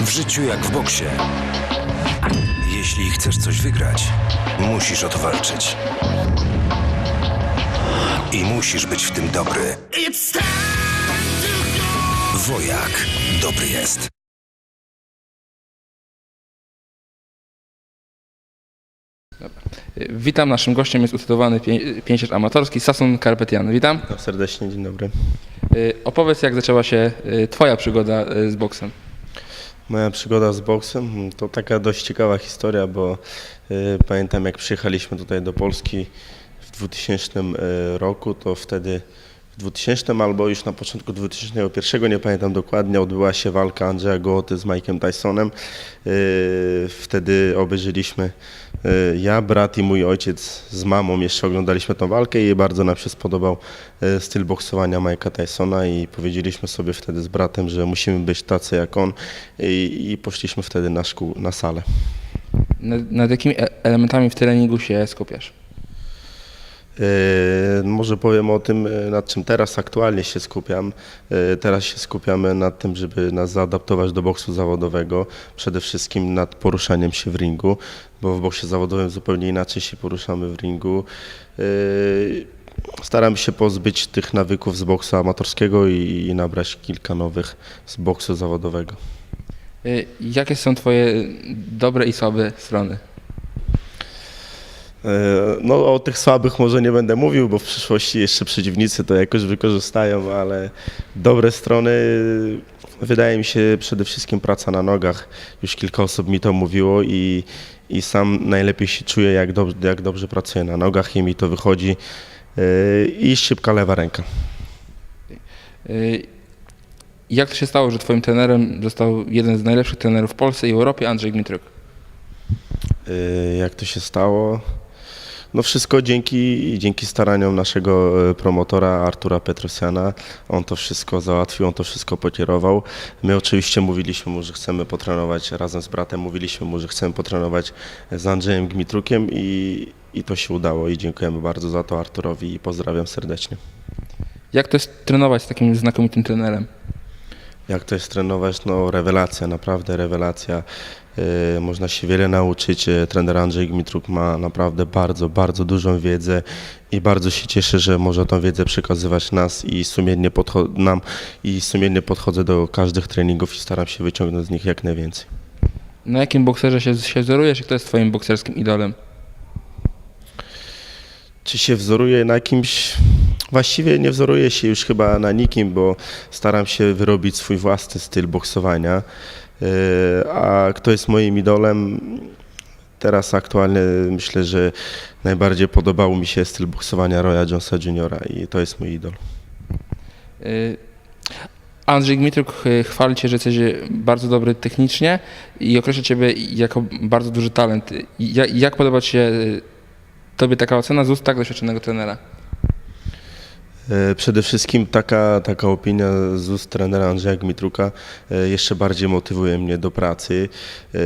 W życiu jak w boksie. Jeśli chcesz coś wygrać, musisz o to walczyć. I musisz być w tym dobry. Wojak dobry jest. Witam, naszym gościem jest utytułowany pię- pięściarz amatorski Sasun Karpetian. Witam. Witam serdecznie, dzień dobry. Y, Opowiedz, jak zaczęła się y, Twoja przygoda y, z boksem. Moja przygoda z boksem mm, to taka dość ciekawa historia, bo y, pamiętam jak przyjechaliśmy tutaj do Polski w 2000 y, roku, to wtedy w 2000 albo już na początku 2001, nie pamiętam dokładnie, odbyła się walka Andrzeja Gołoty z Mike'em Tysonem. Y, wtedy obejrzeliśmy ja, brat i mój ojciec z mamą jeszcze oglądaliśmy tą walkę i bardzo nam się spodobał y, styl boksowania Mike'a Tysona i powiedzieliśmy sobie wtedy z bratem, że musimy być tacy jak on i, i poszliśmy wtedy na, szkół, na salę. Nad, nad jakimi e- elementami w treningu się skupiasz? E, Może powiem o tym, e, nad czym teraz aktualnie się skupiam. E, Teraz się skupiamy nad tym, żeby nas zaadaptować do boksu zawodowego. Przede wszystkim nad poruszaniem się w ringu, bo w boksie zawodowym zupełnie inaczej się poruszamy w ringu. Staram się pozbyć tych nawyków z boksu amatorskiego i, i nabrać kilka nowych z boksu zawodowego. Jakie są Twoje dobre i słabe strony? E, No o tych słabych może nie będę mówił, bo w przyszłości jeszcze przeciwnicy to jakoś wykorzystają, ale dobre strony wydaje mi się przede wszystkim praca na nogach. Już kilka osób mi to mówiło i, i sam najlepiej się czuję jak, dob- jak dobrze pracuję na nogach i mi to wychodzi. E, I szybka lewa ręka. Y, Jak to się stało, że Twoim trenerem został jeden z najlepszych trenerów w Polsce i Europie, Andrzej Gmitruk? Y, Jak to się stało? No wszystko dzięki, dzięki staraniom naszego e, promotora Artura Petrosiana. On to wszystko załatwił, on to wszystko pokierował. My oczywiście mówiliśmy mu, że chcemy potrenować razem z bratem, mówiliśmy mu, że chcemy potrenować z Andrzejem Gmitrukiem i, i to się udało i dziękujemy bardzo za to Arturowi i pozdrawiam serdecznie. Jak to jest trenować z takim znakomitym trenerem? Jak to jest trenować? No rewelacja, naprawdę rewelacja. Yy, można się wiele nauczyć. Yy, Trener Andrzej Gmitruk ma naprawdę bardzo, bardzo dużą wiedzę i bardzo się cieszę, że może tą wiedzę przekazywać nas i sumiennie nam i sumiennie podchodzę do każdych treningów i staram się wyciągnąć z nich jak najwięcej. Na jakim bokserze się, się wzorujesz i kto jest Twoim bokserskim idolem? Czy się wzoruję na kimś? Właściwie nie wzoruję się już chyba na nikim, bo staram się wyrobić swój własny styl boksowania. Yy, A kto jest moim idolem? Teraz aktualnie myślę, że najbardziej podobał mi się styl boksowania Roya Jonesa Jr. i to jest mój idol. Y, Andrzej Gmitruk y, chwali Cię, że jesteś bardzo dobry technicznie i określa Ciebie jako bardzo duży talent. Jak, jak podoba Ci się Tobie taka ocena z ust tak doświadczonego trenera? E, Przede wszystkim taka, taka opinia z ust trenera Andrzeja Gmitruka e, jeszcze bardziej motywuje mnie do pracy. E,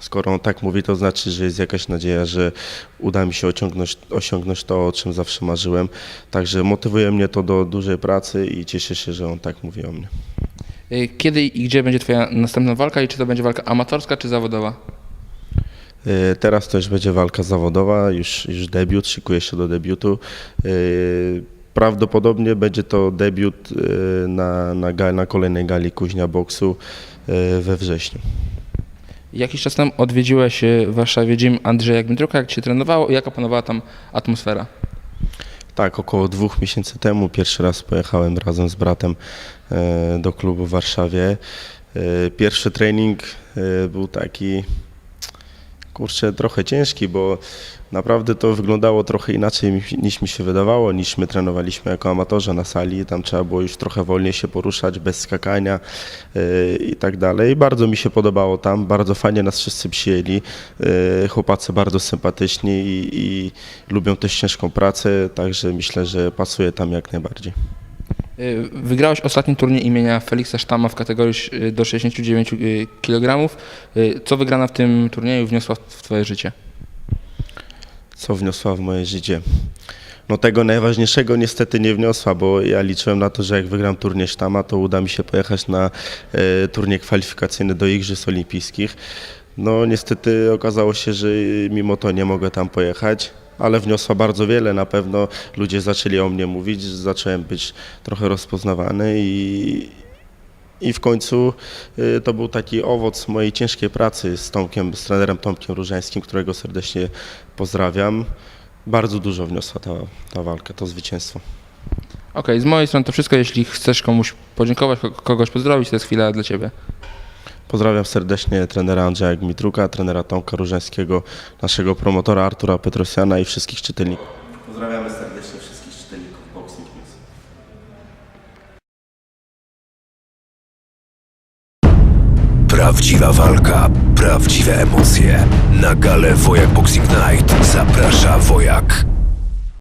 Skoro on tak mówi, to znaczy, że jest jakaś nadzieja, że uda mi się osiągnąć, osiągnąć to, o czym zawsze marzyłem. Także motywuje mnie to do dużej pracy i cieszę się, że on tak mówi o mnie. Kiedy i gdzie będzie Twoja następna walka i czy to będzie walka amatorska czy zawodowa? E, Teraz to już będzie walka zawodowa, już, już debiut, szykuję się do debiutu. E, Prawdopodobnie będzie to debiut e, na, na, na kolejnej gali Kuźnia Boksu we wrześniu. Jakiś czas temu odwiedziłeś y, w Warszawie gym Andrzeja Gmitruka, jak się trenowało i jaka panowała tam atmosfera? Tak, około dwóch miesięcy temu pierwszy raz pojechałem razem z bratem do klubu w Warszawie. Pierwszy trening był taki, kurczę, trochę ciężki, bo naprawdę to wyglądało trochę inaczej niż mi się wydawało, niż my trenowaliśmy jako amatorzy na sali. Tam trzeba było już trochę wolniej się poruszać, bez skakania e, i tak dalej. Bardzo mi się podobało tam, bardzo fajnie nas wszyscy przyjęli. E, Chłopacy bardzo sympatyczni i, i lubią też ciężką pracę, także myślę, że pasuje tam jak najbardziej. Y, Wygrałeś ostatni turniej imienia Feliksa Sztama w kategorii y, do 69 kg. Y, Co wygrana w tym turnieju wniosła w Twoje życie? Co wniosła w moje życie? no tego najważniejszego niestety nie wniosła, bo ja liczyłem na to, że jak wygram turniej sztama, to uda mi się pojechać na e, turniej kwalifikacyjny do Igrzysk Olimpijskich. No niestety okazało się, że mimo to nie mogę tam pojechać, ale wniosła bardzo wiele. Na pewno ludzie zaczęli o mnie mówić, zacząłem być trochę rozpoznawany i, i w końcu y, to był taki owoc mojej ciężkiej pracy z Tomkiem, z trenerem Tomkiem Różańskim, którego serdecznie pozdrawiam. Bardzo dużo wniosła ta, ta walka, to zwycięstwo. Okej, z mojej strony to wszystko. Jeśli chcesz komuś podziękować, ko- kogoś pozdrowić, to jest chwila dla ciebie. Pozdrawiam serdecznie trenera Andrzeja Gmitruka, trenera Tomka Różańskiego, naszego promotora Artura Petrosiana i wszystkich czytelników. Pozdrawiamy serdecznie wszystkich czytelników Boxing News. Prawdziwa walka, prawdziwe emocje. Na galę Wojak Boxing Night zaprasza Wojak.